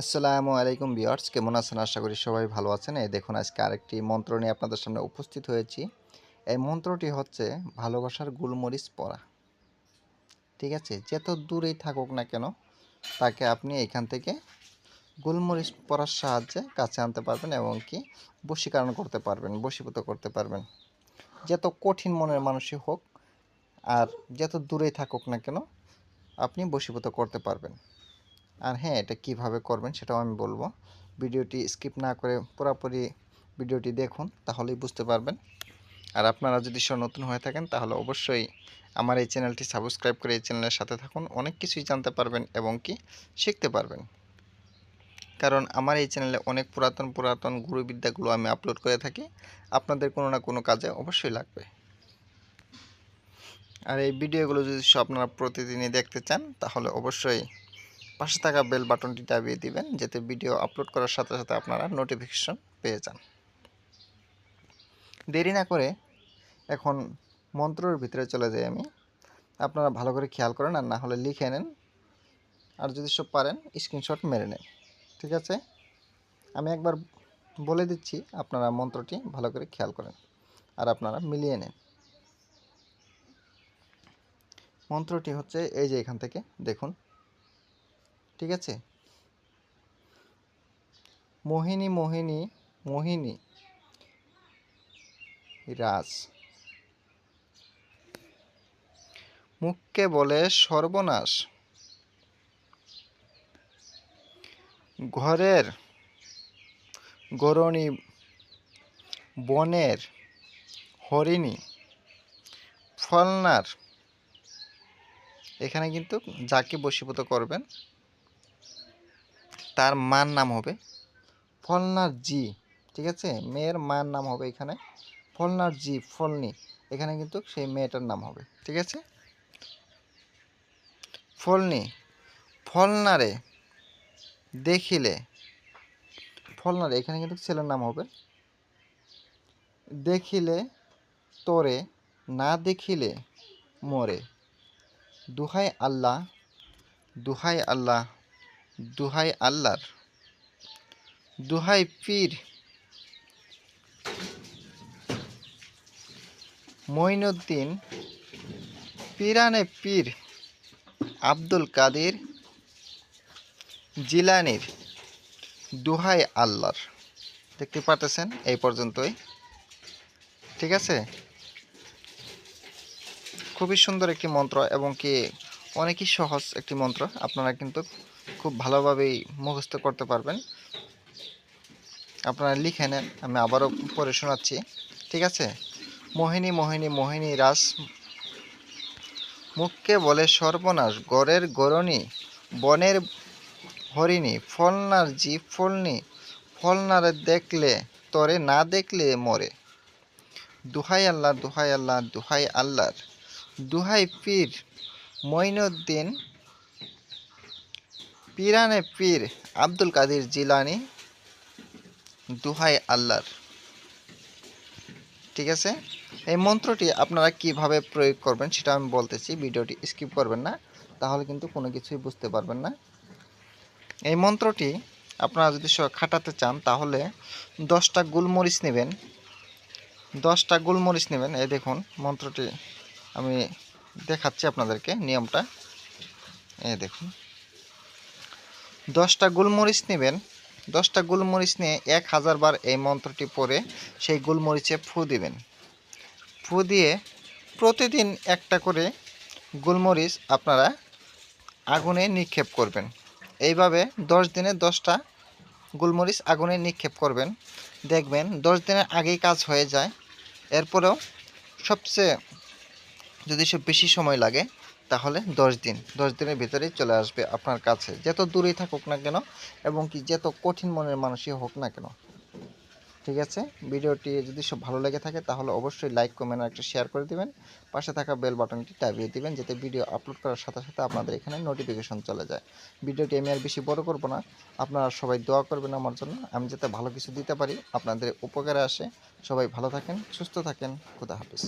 আসসালামু আলাইকুম বিয়ার্স কেমন আছেন? আশা করি সবাই ভালো আছেন। এই দেখুন, আজকে আরেকটি মন্ত্র নিয়ে আপনাদের সামনে উপস্থিত হয়েছি। এই মন্ত্রটি হচ্ছে, ভালোবাসার গুলমরিচ পড়া ঠিক আছে? যত দূরেই থাকুক না কেন, তাকে আপনি এখান থেকে গোলমরিচ পড়ার সাহায্যে কাছে আনতে পারবেন এবং কি বশীকরণ করতে পারবেন, বশীভূত করতে পারবেন। যত কঠিন মনের মানুষই হোক, আর যত দূরেই থাকুক না কেন, আপনি বশীভূত করতে পারবেন। আর হ্যাঁ এটা কীভাবে করবেন সেটাও আমি বলব। ভিডিওটি স্কিপ না করে পুরোপুরি ভিডিওটি দেখুন, তাহলেই বুঝতে পারবেন। আর আপনারা যদি সব নতুন হয়ে থাকেন, তাহলে অবশ্যই আমার এই চ্যানেলটি সাবস্ক্রাইব করে এই চ্যানেলের সাথে থাকুন। অনেক কিছুই জানতে পারবেন এবং কি শিখতে পারবেন। কারণ আমার এই চ্যানেলে অনেক পুরাতন পুরাতন গুরুবিদ্যাগুলো আমি আপলোড করে থাকি। আপনাদের কোনো না কোনো কাজে অবশ্যই লাগবে। আর এই ভিডিওগুলো যদি সব আপনারা প্রতিদিনই দেখতে চান, তাহলে অবশ্যই পাশে থাকা বেল বাটনটি দাবিয়ে দিবেন, যাতে ভিডিও আপলোড করার সাথে সাথে আপনারা নোটিফিকেশন পেয়ে যান। দেরি না করে এখন মন্ত্রর ভিতরে চলে যাই আমি। আপনারা ভালো করে খেয়াল করেন আর না হলে লিখে নেন। আর যদি সব পারেন স্ক্রিনশট মেরে নেন। ঠিক আছে? আমি একবার বলে দিচ্ছি, আপনারা মন্ত্রটি ভালো করে খেয়াল করেন আর আপনারা মিলিয়ে নেন। মন্ত্রটি হচ্ছে এই যে এখান থেকে, দেখুন। ঠিক আছে? মোহিনী মোহিনী মোহিনী, রাজ। মুখকে বলে সর্বনাশ। ঘরের গরণী, বনের হরিণী, ফলনার, এখানে কিন্তু যাকে বশীভূত করবেন তার মার নাম হবে ফলনার জি, ঠিক আছে? মেয়ের মার নাম হবে এখানে ফলনার জি, ফলনি। এখানে কিন্তু সেই মেয়েটার নাম হবে, ঠিক আছে? ফলনি, ফলনারে দেখিলে, ফলনারে, এখানে কিন্তু ছেলের নাম হবে। দেখিলে তোরে, না দেখিলে মরে। দুহাই আল্লাহ দুহাই আল্লাহ। দুহাই আল্লাহর, দুহাই পীর মঈনুদ্দিন, পিরানে পীর আব্দুল কাদের জিলানির দুহাই আল্লাহর। দেখতে পারতেছেন? এই পর্যন্তই। ঠিক আছে? খুবই সুন্দর একটি মন্ত্র এবং কি অনেকই সহজ একটি মন্ত্র। আপনারা কিন্তু খুব ভালোভাবেই মুখস্থ করতে পারবেন। আপনারা লিখে নেন, আমি আবারও পড়ে শোনাচ্ছি, ঠিক আছে? মোহিনী মোহিনী মোহিনী রাস মুখকে বলে সর্বনাশ, গড়ের গরণী, বনের হরিণী, ফলনার জি ফলনি, ফলনারে দেখলে তরে, না দেখলে মরে। দুহাই আল্লাহ দুহাই আল্লাহ, দুহাই আল্লাহর, দুহাই পীর মঈনুদ্দিন পিরানে পীর আব্দুল কাদির জিলানি দুহাই আল্লাহর। ঠিক আছে? এই মন্ত্রটি আপনারা কীভাবে প্রয়োগ করবেন সেটা আমি বলতেছি, ভিডিওটি স্কিপ করবেন না, তাহলে কিন্তু কোনো কিছুই বুঝতে পারবেন না। এই মন্ত্রটি আপনারা যদি খাটাতে চান, তাহলে দশটা গোলমরিচ নেবেন। দশটা গোলমরিচ নেবেন। এই দেখুন, মন্ত্রটি আমি দেখাচ্ছি আপনাদেরকে, নিয়মটা। এই দেখুন। দশটা গোলমরিচ নেবেন। দশটা গোলমরিচ নিয়ে এক হাজার বার এই মন্ত্রটি পড়ে সেই গোলমরিচে ফু দিবেন। ফু দিয়ে প্রতিদিন একটা করে গোলমরিচ আপনারা আগুনে নিক্ষেপ করবেন। এইভাবে দশ দিনে দশটা গোলমরিচ আগুনে নিক্ষেপ করবেন। দেখবেন দশ দিনের আগেই কাজ হয়ে যায়। এরপরেও সবচেয়ে যদি সব বেশি সময় লাগে তাহলে দশ দিন, দশ দিনের ভিতরেই চলে আসবে আপনার কাছে। যত দূরেই থাকুক না কেন, এবং কি যত কঠিন মনের মানুষই হোক না কেন। ঠিক আছে? ভিডিওটি যদি সব ভালো লেগে থাকে, তাহলে অবশ্যই লাইক, কমেন্ট আর একটা শেয়ার করে দিবেন। পাশে থাকা বেল বাটনটি দাবিয়ে দিবেন, যাতে ভিডিও আপলোড করার সাথে সাথে আপনাদের এখানে নোটিফিকেশন চলে যায়। ভিডিওটি আমি আর বেশি বড় করব না। আপনারা সবাই দোয়া করবেন আমার জন্য। আমি যাতে ভালো কিছু দিতে পারি, আপনাদের উপকারে আসে। সবাই ভালো থাকেন, সুস্থ থাকেন। খুদা হাফিজ।